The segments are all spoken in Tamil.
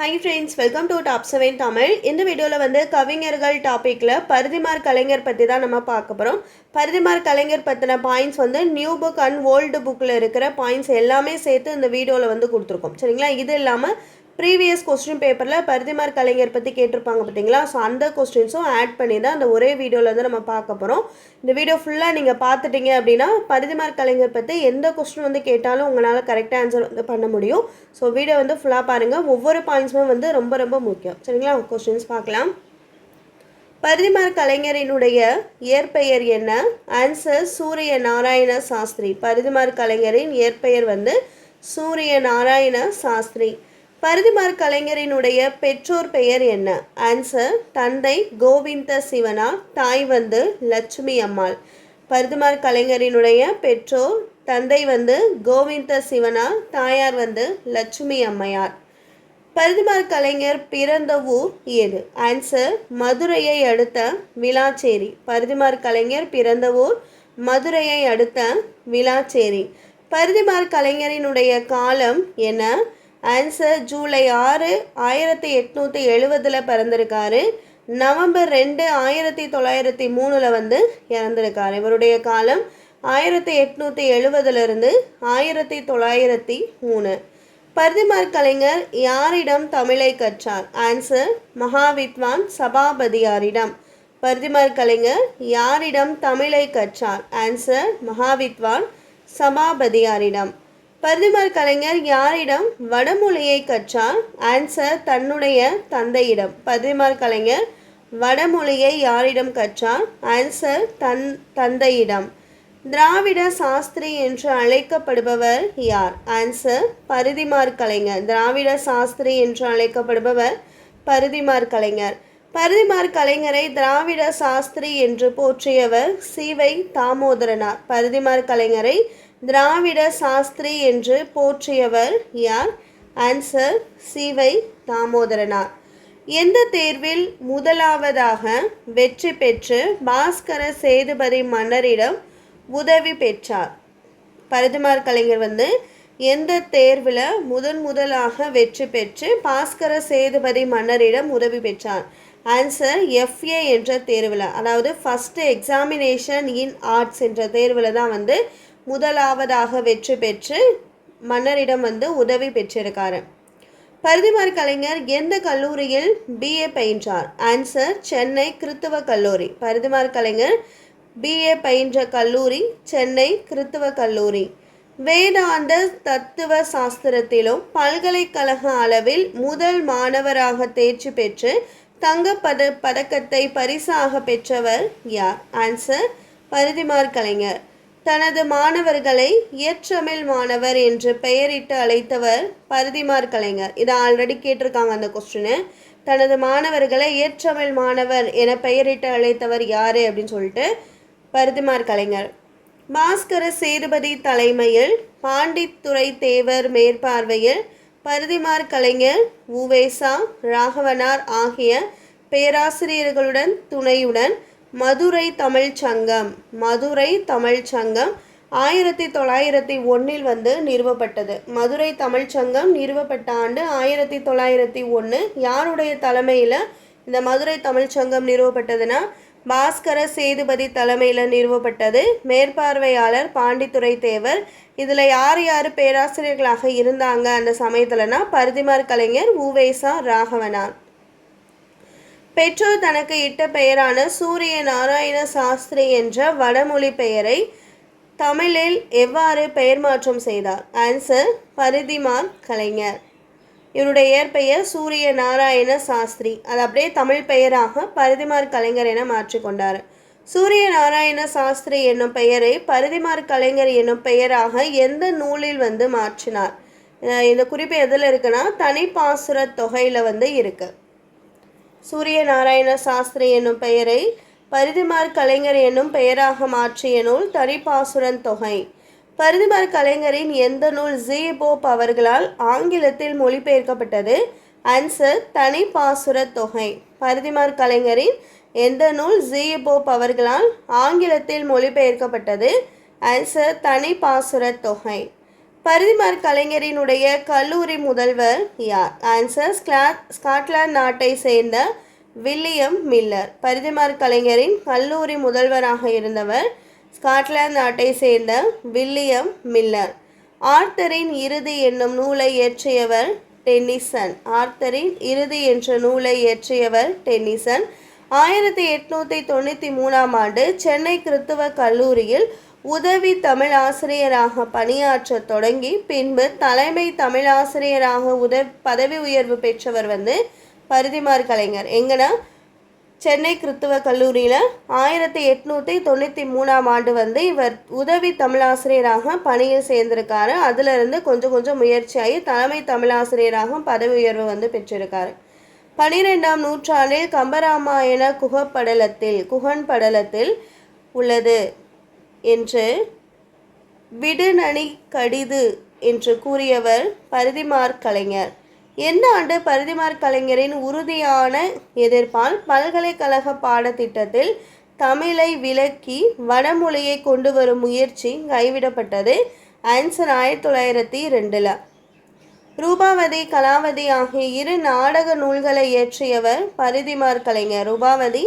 Hi friends welcome to top seven Tamil இந்த வீடியோவில் வந்து கவிஞர்கள் டாப்பிக்கில் பருதிமார் கலைஞர் பற்றி தான் நம்ம பார்க்க போகிறோம் பருதிமார் கலைஞர் பற்றின பாயிண்ட்ஸ் வந்து நியூ புக் அண்ட் ஓல்டு புக்கில் இருக்கிற பாயிண்ட்ஸ் எல்லாமே சேர்த்து இந்த வீடியோவில் வந்து கொடுத்துருக்கோம். சரிங்களா? இது இல்லாமல் ப்ரீவியஸ் கொஸ்டின் பேப்பரில் பரிதிமார் கலைஞர் பற்றி கேட்டிருப்பாங்க பார்த்தீங்களா? ஸோ அந்த கொஸ்டின்ஸும் ஆட் பண்ணி தான் அந்த ஒரே வீடியோவில் வந்து நம்ம பார்க்க போகிறோம் இந்த வீடியோ ஃபுல்லாக நீங்கள் பார்த்துட்டீங்க அப்படின்னா பரிதிமார் கலைஞர் பற்றி எந்த கொஸ்டின் வந்து கேட்டாலும் உங்களால் கரெக்டாக ஆன்சர் வந்து பண்ண முடியும். ஸோ வீடியோ வந்து ஃபுல்லாக பாருங்கள் ஒவ்வொரு பாயிண்ட்ஸுமே வந்து ரொம்ப ரொம்ப முக்கியம். சரிங்களா? கொஸ்டின்ஸ் பார்க்கலாம். பரிதிமார் கலைஞரினுடைய இயற்பெயர் என்ன? ஆன்சர் சூரிய நாராயண சாஸ்திரி பரிதிமார் கலைஞரின் இயற்பெயர் வந்து சூரிய நாராயண சாஸ்திரி. பரிதிமார் கலைஞரினுடைய பெற்றோர் பெயர் என்ன? ஆன்சர் தந்தை கோவிந்த சிவனா தாய் வந்து லட்சுமி அம்மாள். பரிதிமார் கலைஞரினுடைய பெற்றோர் தந்தை வந்து கோவிந்த சிவனா தாயார் வந்து லட்சுமி அம்மையார். பரிதிமார் கலைஞர் பிறந்த ஊர் எது? ஆன்சர் மதுரையை அடுத்த விளாச்சேரி. பரிதிமார் கலைஞர் பிறந்த ஊர் மதுரையை அடுத்த விளாச்சேரி. பரிதிமார் கலைஞரினுடைய காலம் என்ன? ஆன்சர் ஜூலை ஆறு ஆயிரத்தி எட்நூற்றி எழுபதில் பிறந்திருக்காரு. நவம்பர் ரெண்டு ஆயிரத்தி தொள்ளாயிரத்தி மூணில் வந்து இறந்திருக்காரு. இவருடைய காலம் ஆயிரத்தி எட்நூற்றி எழுபதுலேருந்து ஆயிரத்தி தொள்ளாயிரத்தி மூணு. பரிதிமார் கலைஞர் யாரிடம் தமிழை கற்றார்? ஆன்சர் மகாவித்வான் சபாபதியாரிடம். பரிதிமார் கலைஞர் யாரிடம் தமிழை கற்றார்? ஆன்சர் மகாவித்வான் சபாபதியாரிடம். பரிதிமார் கலைஞர் யாரிடம் வடமொழியை கற்றார்? ஆன்சர் தன்னுடைய தந்தையிடம். பரிதிமார் கலைஞர் வடமொழியை யாரிடம் கற்றார்? ஆன்சர் தன் தந்தையிடம். திராவிட சாஸ்திரி என்று அழைக்கப்படுபவர் யார்? ஆன்சர் பரிதிமார் கலைஞர். திராவிட சாஸ்திரி என்று அழைக்கப்படுபவர் பரிதிமார் கலைஞர். பரிதிமார் கலைஞரை திராவிட சாஸ்திரி என்று போற்றியவர் சீவை தாமோதரனார். பரிதிமார் கலைஞரை திராவிட சாஸ்திரி என்று போற்றியவர் யார்? ஆன்சர் சிவை தாமோதரனார். எந்த தேர்வில் முதலாவதாக வெற்றி பெற்று பாஸ்கர சேதுபதி மன்னரிடம் உதவி பெற்றார்? பரதுமார் கலைஞர் வந்து எந்த தேர்வில் முதன் முதலாக வெற்றி பெற்று பாஸ்கர சேதுபதி மன்னரிடம் உதவி பெற்றார்? ஆன்சர் எஃப்ஏ என்ற தேர்வில். அதாவது ஃபஸ்ட்டு எக்ஸாமினேஷன் இன் ஆர்ட்ஸ் என்ற தேர்வில் தான் வந்து முதலாவதாக வெற்றி பெற்று மன்னரிடம் வந்து உதவி பெற்றிருக்காரு. பரிதிமார் கலைஞர் எந்த கல்லூரியில் பிஏ பயின்றார்? ஆன்சர் சென்னை கிறித்துவ கல்லூரி. பரிதிமார் கலைஞர் பிஏ பயின்ற கல்லூரி சென்னை கிறித்துவ கல்லூரி. வேதாந்த தத்துவ சாஸ்திரத்திலும் பல்கலைக்கழக அளவில் முதல் மாணவராக தேர்ச்சி பெற்று தங்கப்பத பதக்கத்தை பரிசாக பெற்றவர் யார்? ஆன்சர் பரிதிமார் கலைஞர். தனது மாணவர்களை இயற்றமிழ் மாணவர் என்று பெயரிட்டு அழைத்தவர் பரதிமார் கலைஞர். இதை ஆல்ரெடி கேட்டிருக்காங்க அந்த கொஸ்டினு தனது மாணவர்களை இயற்றமிழ் மாணவர் என பெயரிட்டு அழைத்தவர் யார் அப்படின்னு சொல்லிட்டு பரதிமார் கலைஞர். பாஸ்கர சேதுபதி தலைமையில் பாண்டித்துறை தேவர் மேற்பார்வையில் பரதிமார் கலைஞர் உவேசா ராகவனார் ஆகிய பேராசிரியர்களுடன் துணையுடன் மதுரை தமிழ் சங்கம். மதுரை தமிழ் சங்கம் ஆயிரத்தி தொள்ளாயிரத்தி ஒன்றில் வந்து நிறுவப்பட்டது. மதுரை தமிழ் சங்கம் நிறுவப்பட்ட ஆண்டு ஆயிரத்தி தொள்ளாயிரத்தி ஒன்று யாருடைய தலைமையில் இந்த மதுரை தமிழ் சங்கம் நிறுவப்பட்டதுன்னா பாஸ்கர சேதுபதி தலைமையில் நிறுவப்பட்டது மேற்பார்வையாளர் பாண்டித்துறை தேவர். இதில் யார் யார் பேராசிரியர்களாக இருந்தாங்க அந்த சமயத்தில்னா பரிதிமார் கலைஞர் உவேசா ராகவனார். பெற்றோர் தனக்கு இட்ட பெயரான சூரிய நாராயண சாஸ்திரி என்ற வடமொழி பெயரை தமிழில் எவ்வாறு பெயர் மாற்றம் செய்தார்? ஆன்சர் பரிதிமார் கலைஞர். இவருடைய இயற்பெயர் சூரிய நாராயண சாஸ்திரி. அது அப்படியே தமிழ் பெயராக பரிதிமார் கலைஞர் என மாற்றிக்கொண்டார் சூரிய நாராயண சாஸ்திரி என்னும் பெயரை பரிதிமார் கலைஞர் என்னும் பெயராக எந்த நூலில் வந்து மாற்றினார்? இந்த குறிப்பு எதில் இருக்குன்னா தனிப்பாசுர தொகையில் வந்து இருக்குது சூரிய நாராயண சாஸ்திரி என்னும் பெயரை பரிதிமார் கலைஞர் என்னும் பெயராக மாற்றிய நூல் தனிப்பாசுரன் தொகை. பரிதிமார் கலைஞரின் எந்த நூல் ஜி. போப் அவர்களால் ஆங்கிலத்தில் மொழிபெயர்க்கப்பட்டது? ஆன்சர் தனிப்பாசுர தொகை. பரிதிமார் கலைஞரின் எந்த நூல் ஜி. போப் அவர்களால் ஆங்கிலத்தில் மொழிபெயர்க்கப்பட்டது? ஆன்சர் தனிப்பாசுர தொகை. பரிதிமார் கலைஞரினுடைய கல்லூரி முதல்வர் யார்? ஆன்சர் ஸ்கிளா ஸ்காட்லாந்து நாட்டை சேர்ந்த வில்லியம் மில்லர். பரிதிமார் கலைஞரின் கல்லூரி முதல்வராக இருந்தவர் ஸ்காட்லாந்து நாட்டை சேர்ந்த வில்லியம் மில்லர். ஆர்த்தரின் இறுதி என்னும் நூலை இயற்றியவர் டென்னிசன். ஆர்த்தரின் இறுதி என்ற நூலை இயற்றியவர் டென்னிசன். ஆயிரத்தி எட்நூற்றி தொண்ணூற்றி மூணாம் ஆண்டு சென்னை கிறித்துவ கல்லூரியில் உதவி தமிழாசிரியராக பணியாற்ற தொடங்கி பின்பு தலைமை தமிழ் ஆசிரியராக உத பதவி உயர்வு பெற்றவர் வந்து பரிதிமார் கலைஞர். எங்கன்னா சென்னை கிறித்துவ கல்லூரியில் ஆயிரத்தி எட்நூற்றி தொண்ணூற்றி மூணாம் ஆண்டு வந்து இவர் உதவி தமிழாசிரியராக பணியில் சேர்ந்திருக்காரு. அதிலிருந்து கொஞ்சம் கொஞ்சம் முயற்சியாகி தலைமை தமிழாசிரியராக பதவி உயர்வு வந்து பெற்றிருக்காரு. பனிரெண்டாம் நூற்றாண்டில் கம்பராமாயண குகப்படலத்தில் குகன் படலத்தில் உள்ளது. என்று விடுநனி கடிது என்று கூறியவர் பரிதிமார் கலைஞர். எந்த ஆண்டு பரிதிமார் கலைஞரின் உறுதியான எதிர்ப்பால் பல்கலைக்கழக பாடத்திட்டத்தில் தமிழை விலக்கி வடமொழியை கொண்டு வரும் முயற்சி கைவிடப்பட்டது ஆன்சர் ஆயிரத்தி தொள்ளாயிரத்தி ரெண்டில் ரூபாவதி கலாவதி ஆகிய இரு நாடக நூல்களை இயற்றியவர் பரிதிமார் கலைஞர். ரூபாவதி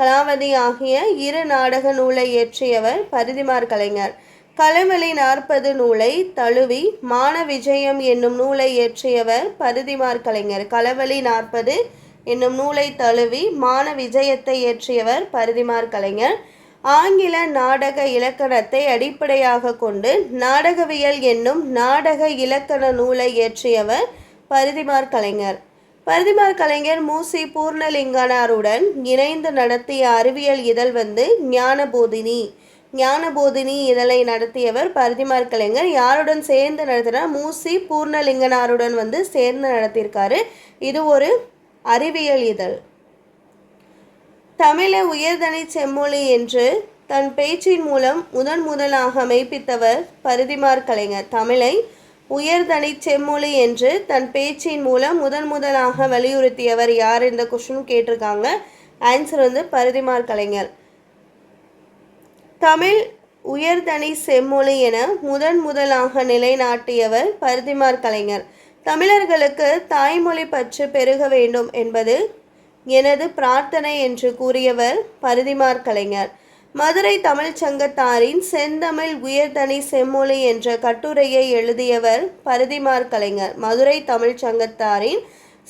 கலாவதி ஆகிய இரு நாடக நூலை இயற்றியவர் பரிதிமார் கலைஞர். கலைமலை நாற்பது நூலை தழுவி மான விஜயம் என்னும் நூலை இயற்றியவர் பரிதிமார் கலைஞர். களவெளி நாற்பது என்னும் நூலை தழுவி மான விஜயத்தை இயற்றியவர் பரிதிமார் கலைஞர். ஆங்கில நாடக இலக்கணத்தை அடிப்படையாக கொண்டு நாடகவியல் என்னும் நாடக இலக்கண நூலை இயற்றியவர் பரிதிமார் கலைஞர். பரிதிமார் கலைஞர் மூசி பூர்ணலிங்கனாருடன் இணைந்து நடத்திய அறிவியல் இதழ் வந்து ஞானபோதினி. ஞானபோதினி இதழை நடத்தியவர் பரிதிமார் கலைஞர். யாருடன் சேர்ந்து நடத்தினார்? மூசி பூர்ணலிங்கனாருடன் வந்து சேர்ந்து நடத்தியிருக்காரு. இது ஒரு அறிவியல் இதழ். தமிழை உயர்தனி செம்மொழி என்று தன் பேச்சின் மூலம் முதன் முதலாக மெய்ப்பித்தவர் பரிதிமார் கலைஞர். தமிழை உயர்தனி செம்மொழி என்று தன் பேச்சின் மூலம் முதன் முதலாக வலியுறுத்தியவர் யார் இந்த கொஸ்டின் கேட்டிருக்காங்க. ஆன்சர் வந்து பரிதிமார் கலைஞர். தமிழ் உயர்தனி செம்மொழி என முதன் முதலாக நிலைநாட்டியவர் பரிதிமார் கலைஞர். தமிழர்களுக்கு தாய்மொழி பற்று பெருக வேண்டும் என்பது எனது பிரார்த்தனை என்று கூறியவர் பரிதிமார் கலைஞர். மதுரை தமிழ்ச் சங்கத்தாரின் செந்தமிழ் உயர்தனி செம்மொழி என்ற கட்டுரையை எழுதியவர் பரிதிமார் கலைஞர். மதுரை தமிழ்ச் சங்கத்தாரின்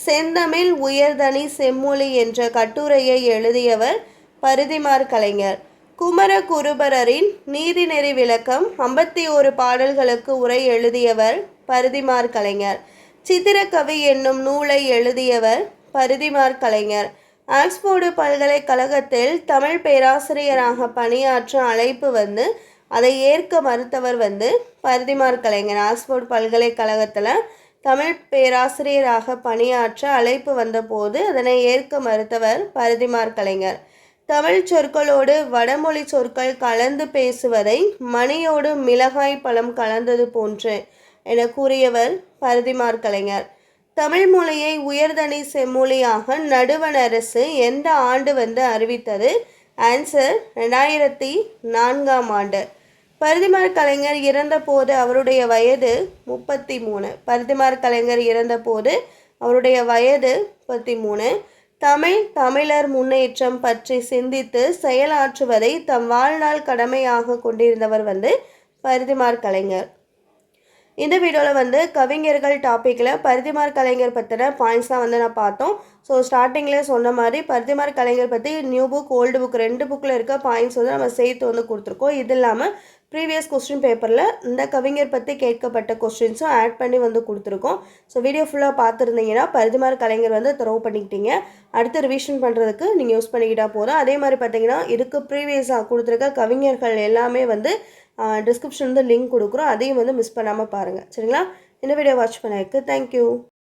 செந்தமிழ் உயர்தனி செம்மொழி என்ற கட்டுரையை எழுதியவர் பரிதிமார் கலைஞர். குமர குருபரரின் நீதிநெறி விளக்கம் ஐம்பத்தி ஓரு பாடல்களுக்கு உரை எழுதியவர் பரிதிமார் கலைஞர். சித்திரக்கவி என்னும் நூலை எழுதியவர் பரிதிமார் கலைஞர். ஆக்ஸ்போர்டு பல்கலைக்கழகத்தில் தமிழ் பேராசிரியராக பணியாற்ற அழைப்பு வந்து அதை ஏற்க மறுத்தவர் வந்து பரிதிமார் கலைஞர். ஆக்ஸ்போர்டு பல்கலைக்கழகத்தில் தமிழ் பேராசிரியராக பணியாற்ற அழைப்பு வந்தபோது அதனை ஏற்க மறுத்தவர் பரிதிமார் கலைஞர். தமிழ் சொற்களோடு வடமொழி சொற்கள் கலந்து பேசுவதை மணியோடு மிளகாய் பழம் கலந்தது போன்று என கூறியவர் பரிதிமார் கலைஞர். தமிழ் மொழியை உயர்தனி செம்மொழியாக நடுவண் அரசு எந்த ஆண்டு வந்து அறிவித்தது? ஆன்சர் ரெண்டாயிரத்தி நான்காம் ஆண்டு. பரிதிமார் கலைஞர் இறந்தபோது அவருடைய வயது முப்பத்தி மூணு பரிதிமார் கலைஞர் இறந்தபோது அவருடைய வயது முப்பத்தி மூணு தமிழ் தமிழர் முன்னேற்றம் பற்றி சிந்தித்து செயலாற்றுவதை தம் வாழ்நாள் கடமையாக கொண்டிருந்தவர் வந்து பரிதிமார் கலைஞர். இந்த வீடியோவில் வந்து கவிஞர்கள் டாப்பிக்கில் பரிதிமார் கலைஞர் பற்றின பாயிண்ட்ஸ்லாம் வந்து நான் பார்த்தோம். ஸோ ஸ்டார்டிங்கில் சொன்ன மாதிரி பரிதிமார் கலைஞர் பற்றி நியூ புக் ஓல்டு புக் ரெண்டு புக்கில் இருக்க பாயிண்ட்ஸ் வந்து நம்ம சேர்த்து வந்து கொடுத்துருக்கோம். இது இல்லாமல் ப்ரீவியஸ் கொஸ்டின் பேப்பரில் இந்த கவிஞர் பற்றி கேட்கப்பட்ட கொஸ்டின்ஸும் ஆட் பண்ணி வந்து கொடுத்துருக்கோம். ஸோ வீடியோ ஃபுல்லாக பார்த்துருந்தீங்கன்னா பரிதிமார் கலைஞர் வந்து த்ரோ பண்ணிக்கிட்டீங்க. அடுத்து ரிவிஷன் பண்ணுறதுக்கு நீங்கள் யூஸ் பண்ணிக்கிட்டால் போதும். அதே மாதிரி பார்த்தீங்கன்னா இதுக்கு ப்ரீவியஸாக கொடுத்துருக்க கவிஞர்கள் எல்லாமே வந்து டிஸ்கிரிப்ஷன் வந்து லிங்க் கொடுக்குறோம். அதையும் வந்து மிஸ் பண்ணாமல் பாருங்கள் சரிங்களா? இந்த வீடியோ வாட்ச் பண்ணதுக்கு தேங்க்யூ